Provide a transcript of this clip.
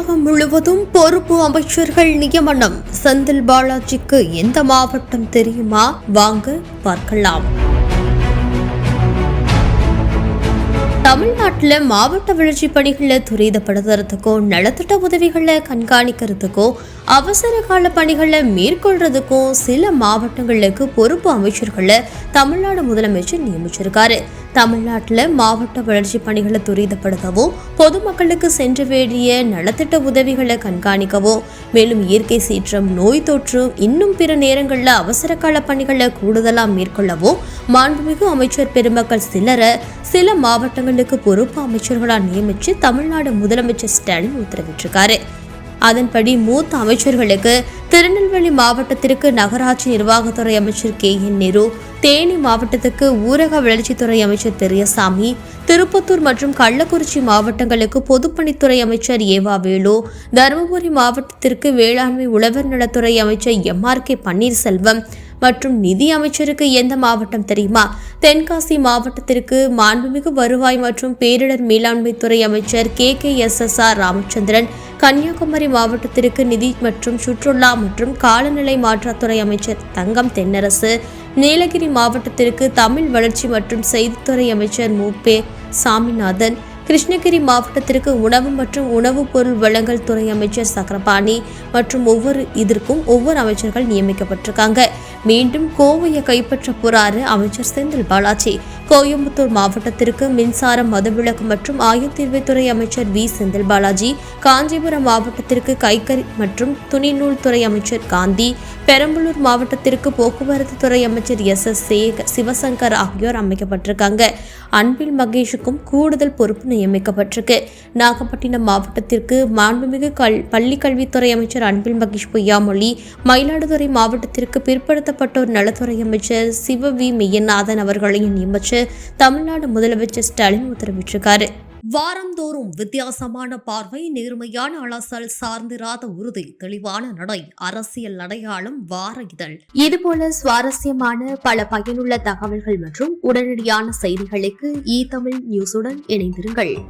தமிழகம் முழுவதும் பொறுப்பு அமைச்சர்கள் நியமனம். செந்தில் பாலாஜிக்கு எந்த மாவட்டம் தெரியுமா? வாங்க பார்க்கலாம். தமிழ்நாட்டில் மாவட்ட வளர்ச்சி பணிகளை துரிதப்படுத்துறதுக்கோ நலத்திட்ட உதவிகளை கண்காணிக்கிறதுக்கோ அவசர கால பணிகளை மேற்கொள்றதுக்கும் சில மாவட்டங்களுக்கு பொறுப்பு அமைச்சர்களை தமிழ்நாடு முதலமைச்சர் நியமிச்சிருக்காரு. தமிழ்நாட்டில் மாவட்ட வளர்ச்சி பணிகளை துரிதப்படுத்தவும் பொதுமக்களுக்கு சென்று வேண்டிய நலத்திட்ட உதவிகளை கண்காணிக்கவும். மேலும் இயற்கை சீற்றம் நோய் தொற்று இன்னும் பிற நேரங்களில் அவசர கால பணிகளை கூடுதலாக மேற்கொள்ளவும் மாண்புமிகு அமைச்சர் பெருமக்கள் சிலரை சில மாவட்டங்களுக்கு பொறுப்பு அமைச்சர்களாக நியமித்து தமிழ்நாடு முதலமைச்சர் ஸ்டாலின் உத்தரவிட்டிருக்காரு. அதன்படி மூத்த அமைச்சர்களுக்கு திருநெல்வேலி மாவட்டத்திற்கு நகராட்சி நிர்வாகத்துறை அமைச்சர் கே என் நேரு தேனி மாவட்டத்துக்கு ஊரக வளர்ச்சித்துறை அமைச்சர் பெரியசாமி திருப்பத்தூர் மற்றும் கள்ளக்குறிச்சி மாவட்டங்களுக்கு பொதுப்பணித்துறை அமைச்சர் ஏவா வேலு தருமபுரி மாவட்டத்திற்கு வேளாண்மை உழவர் நலத்துறை அமைச்சர் எம் ஆர் கே பன்னீர்செல்வம் மற்றும் நிதி அமைச்சருக்கு எந்த மாவட்டம் தெரியுமா? தென்காசி மாவட்டத்திற்கு மாண்புமிகு வருவாய் மற்றும் பேரிடர் மேலாண்மை துறை அமைச்சர் K K S S R Ramachandran Kanyakumari மாவட்டத்திற்கு நிதி மற்றும் சுற்றுலா மற்றும் காலநிலை மாற்றத்துறை அமைச்சர் தங்கம் தென்னரசு நீலகிரி மாவட்டத்திற்கு தமிழ் வளர்ச்சி மற்றும் செய்தித்துறை அமைச்சர் மூப்பே சாமிநாதன் கிருஷ்ணகிரி மாவட்டத்திற்கு உணவு மற்றும் உணவுப் பொருள் வழங்கல் துறை அமைச்சர் சக்கரபாணி மற்றும் ஒவ்வொரு இதற்கும் ஒவ்வொரு அமைச்சர்கள் நியமிக்கப்பட்டிருக்காங்க. மீண்டும் கோவையை கைப்பற்ற போறாரு அமைச்சர் செந்தில் பாலாஜி. கோயம்புத்தூர் மாவட்டத்திற்கு மின்சாரம் மதுவிலக்கு மற்றும் ஆயத்தீர்வைத்துறை அமைச்சர் வி. செந்தில் பாலாஜி காஞ்சிபுரம் மாவட்டத்திற்கு கைக்கறி மற்றும் துணிநூல் துறை அமைச்சர் காந்தி பெரம்பலூர் மாவட்டத்திற்கு போக்குவரத்து துறை அமைச்சர் எஸ். எஸ். சிவசங்கர் ஆகியோர் அமைக்கப்பட்டிருக்காங்க. அன்பில் மகேஷுக்கும் கூடுதல் பொறுப்பு நியமிக்கப்பட்டிருக்கு. நாகப்பட்டினம் மாவட்டத்திற்கு மாண்புமிகு கல் பள்ளி கல்வித்துறை அமைச்சர் அன்பில் மகேஷ் பொய்யாமொழி மயிலாடுதுறை மாவட்டத்திற்கு பிற்படுத்தப்பட்டோர் நலத்துறை அமைச்சர் சிவ வி. மெய்யநாதன் அவர்களையும் நியமிச்சு தமிழ்நாடு முதலமைச்சர் ஸ்டாலின் உத்தரவிட்டிருக்காரு. வாரந்தோறும் வித்தியாசமான பார்வை நேர்மையான அலசல் சார்ந்திராத உறுதி தெளிவான நடை அரசியல் அடையாளம் வார இதழ். இதுபோல சுவாரஸ்யமான பல பயனுள்ள தகவல்கள் மற்றும் உடனடியான செய்திகளுக்கு இ தமிழ் நியூஸுடன் இணைந்திருங்கள்.